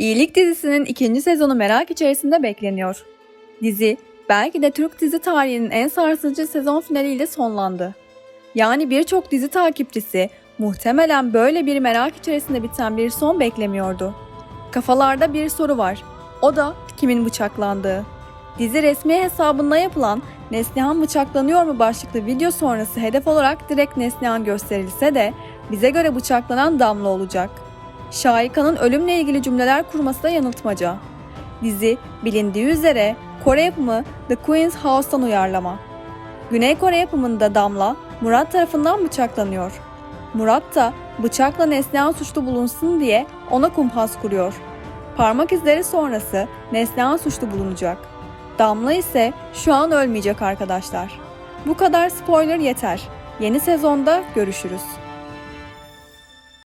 İyilik dizisinin ikinci sezonu merak içerisinde bekleniyor. Dizi, belki de Türk dizi tarihinin en sarsıcı sezon finaliyle sonlandı. Yani birçok dizi takipçisi muhtemelen böyle bir merak içerisinde biten bir son beklemiyordu. Kafalarda bir soru var. O da kimin bıçaklandığı. Dizi resmi hesabında yapılan Neslihan bıçaklanıyor mu başlıklı video sonrası hedef olarak direkt Neslihan gösterilse de bize göre bıçaklanan Damla olacak. Şahika'nın ölümle ilgili cümleler kurması da yanıltmaca. Dizi bilindiği üzere Kore yapımı The Queen's House'tan uyarlama. Güney Kore yapımında Damla, Murat tarafından bıçaklanıyor. Murat da bıçakla Neslihan suçlu bulunsun diye ona kumpas kuruyor. Parmak izleri sonrası Neslihan suçlu bulunacak. Damla ise şu an ölmeyecek arkadaşlar. Bu kadar spoiler yeter. Yeni sezonda görüşürüz.